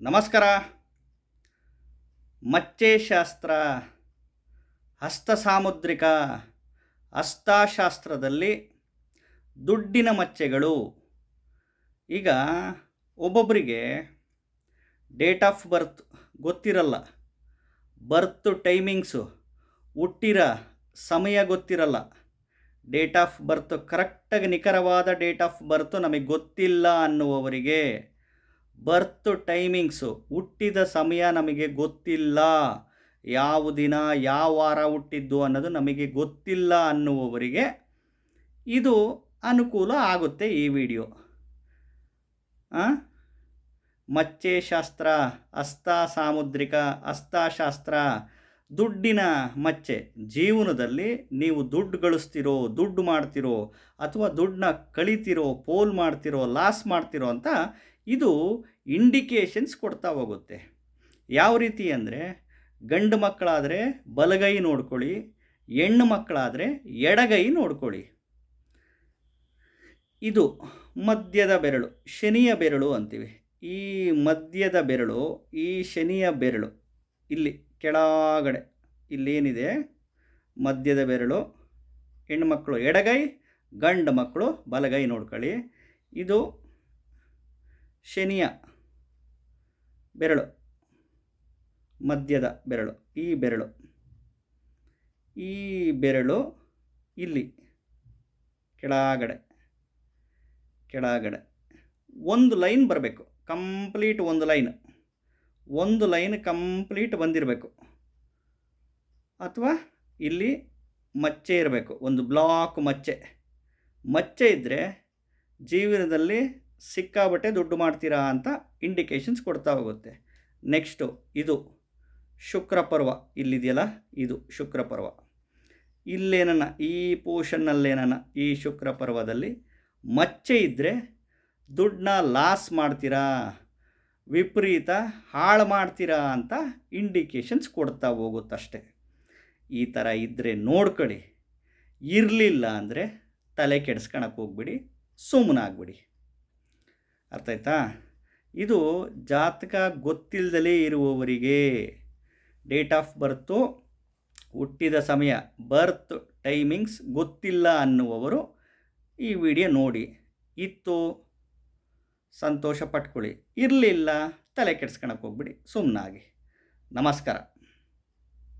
ನಮಸ್ಕಾರ. ಮಚ್ಚೆಶಾಸ್ತ್ರ ಹಸ್ತಸಾಮುದ್ರಿಕ ಹಸ್ತಶಾಸ್ತ್ರದಲ್ಲಿ ದುಡ್ಡಿನ ಮಚ್ಚೆಗಳು. ಈಗ ಒಬ್ಬೊಬ್ಬರಿಗೆ ಡೇಟ್ ಆಫ್ ಬರ್ತ್ ಗೊತ್ತಿರಲ್ಲ. ಬರ್ತ್ ಟೈಮಿಂಗ್ಸು, ಹುಟ್ಟಿರ ಸಮಯ ಗೊತ್ತಿರಲ್ಲ. ಡೇಟ್ ಆಫ್ ಬರ್ತ್ ಕರೆಕ್ಟಾಗಿ ನಿಖರವಾದ ಡೇಟ್ ಆಫ್ ಬರ್ತ್ ನಮಗೆ ಗೊತ್ತಿಲ್ಲ ಅನ್ನುವವರಿಗೆ ಬರ್ತ್ ಟೈಮಿಂಗ್ಸು. ಹುಟ್ಟಿದ ಸಮಯ ನಮಗೆ ಗೊತ್ತಿಲ್ಲ. ಯಾವ ದಿನ, ಯಾವ ವಾರ ಹುಟ್ಟಿದ್ದು ಅನ್ನೋದು ನಮಗೆ ಗೊತ್ತಿಲ್ಲ ಅನ್ನುವವರಿಗೆ ಇದು ಅನುಕೂಲ ಆಗುತ್ತೆ ಈ ವಿಡಿಯೋ. ಮಚ್ಚೆ ಶಾಸ್ತ್ರ ಹಸ್ತ ಸಾಮುದ್ರಿಕ ಹಸ್ತಶಾಸ್ತ್ರ ದುಡ್ಡಿನ ಮಚ್ಚೆ. ಜೀವನದಲ್ಲಿ ನೀವು ದುಡ್ಡು ಗಳಿಸ್ತಿರೋ, ದುಡ್ಡು ಮಾಡ್ತಿರೋ ಅಥವಾ ದುಡ್ಡನ್ನ ಕಳಿತಿರೋ, ಪೋಲ್ ಮಾಡ್ತಿರೋ, ಲಾಸ್ ಮಾಡ್ತಿರೋ ಅಂತ ಇದು ಇಂಡಿಕೇಶನ್ಸ್ ಕೊಡ್ತಾ ಹೋಗುತ್ತೆ. ಯಾವ ರೀತಿ ಅಂದರೆ ಗಂಡು ಮಕ್ಕಳಾದರೆ ಬಲಗೈ ನೋಡ್ಕೊಳ್ಳಿ, ಹೆಣ್ಣು ಮಕ್ಕಳಾದರೆ ಎಡಗೈ ನೋಡ್ಕೊಳ್ಳಿ. ಇದು ಮಧ್ಯದ ಬೆರಳು, ಶನಿಯ ಬೆರಳು ಅಂತೀವಿ. ಈ ಮಧ್ಯದ ಬೆರಳು, ಈ ಶನಿಯ ಬೆರಳು, ಇಲ್ಲಿ ಕೆಳಗಡೆ ಇಲ್ಲೇನಿದೆ? ಮಧ್ಯದ ಬೆರಳು, ಹೆಣ್ಮಕ್ಳು ಎಡಗೈ, ಗಂಡು ಮಕ್ಕಳು ಬಲಗೈ ನೋಡ್ಕೊಳ್ಳಿ. ಇದು ಶನಿಯ ಬೆರಳು, ಮಧ್ಯದ ಬೆರಳು, ಈ ಬೆರಳು. ಈ ಬೆರಳು ಇಲ್ಲಿ, ಕೆಳಗಡೆ ಕೆಳಗಡೆ. ಒಂದು ಲೈನ್ ಬರಬೇಕು, ಕಂಪ್ಲೀಟ್ ಒಂದು ಲೈನ್. ಒಂದು ಲೈನ್ ಕಂಪ್ಲೀಟ್ ಬಂದಿರಬೇಕು. ಅಥವಾ ಇಲ್ಲಿ ಮಚ್ಚೆ ಇರಬೇಕು, ಒಂದು ಬ್ಲಾಕ್ ಮಚ್ಚೆ. ಮಚ್ಚೆ ಇದ್ದರೆ ಜೀವನದಲ್ಲಿ ಸಿಕ್ಕಾಬಟ್ಟೆ ದುಡ್ಡು ಮಾಡ್ತೀರಾ ಅಂತ ಇಂಡಿಕೇಶನ್ಸ್ ಕೊಡ್ತಾ ಹೋಗುತ್ತೆ. ನೆಕ್ಸ್ಟು ಇದು ಶುಕ್ರ ಪರ್ವ, ಇಲ್ಲಿದೆಯಲ್ಲ? ಇದು ಶುಕ್ರ ಪರ್ವ. ಇಲ್ಲೇನನ್ನ ಈ ಪೋಷನ್ನಲ್ಲೇನನ್ನ ಈ ಶುಕ್ರ ಪರ್ವದಲ್ಲಿ ಮಚ್ಚೆ ಇದ್ದರೆ ದುಡ್ಡನ್ನ ಲಾಸ್ ಮಾಡ್ತೀರಾ? ವಿಪರೀತ ಹಾಳು ಮಾಡ್ತೀರಾ ಅಂತ ಇಂಡಿಕೇಶನ್ಸ್ ಕೊಡ್ತಾ ಹೋಗುತ್ತಷ್ಟೆ. ಈ ಥರ ಇದ್ದರೆ ನೋಡ್ಕೊಳ್ಳಿ. ಇರಲಿಲ್ಲ ಅಂದರೆ ತಲೆ ಕೆಡಿಸ್ಕೊಳಕ್ಕೆ ಹೋಗ್ಬಿಡಿ ಸುಮ್ಮನಾಗ್ಬಿಡಿ ಅರ್ಥ ಆಯ್ತಾ? ಇದು ಜಾತಕ ಗೊತ್ತಿಲ್ಲದಲೇ ಇರುವವರಿಗೆ ಡೇಟ್ ಆಫ್ ಬರ್ತು ಹುಟ್ಟಿದ ಸಮಯ ಬರ್ತ್ ಟೈಮಿಂಗ್ಸ್ ಗೊತ್ತಿಲ್ಲ ಅನ್ನುವವರು ಈ ವಿಡಿಯೋ ನೋಡಿ. ಇತ್ತು. ಸಂತೋಷ ಪಟ್ಕೊಳ್ಳಿ. ಇರಲಿಲ್ಲ ತಲೆ ಕೆಡ್ಸ್ಕೊಳಕ್ಕೆ ಹೋಗ್ಬಿಡಿ. ಸುಮ್ಮನಾಗಿ ನಮಸ್ಕಾರ.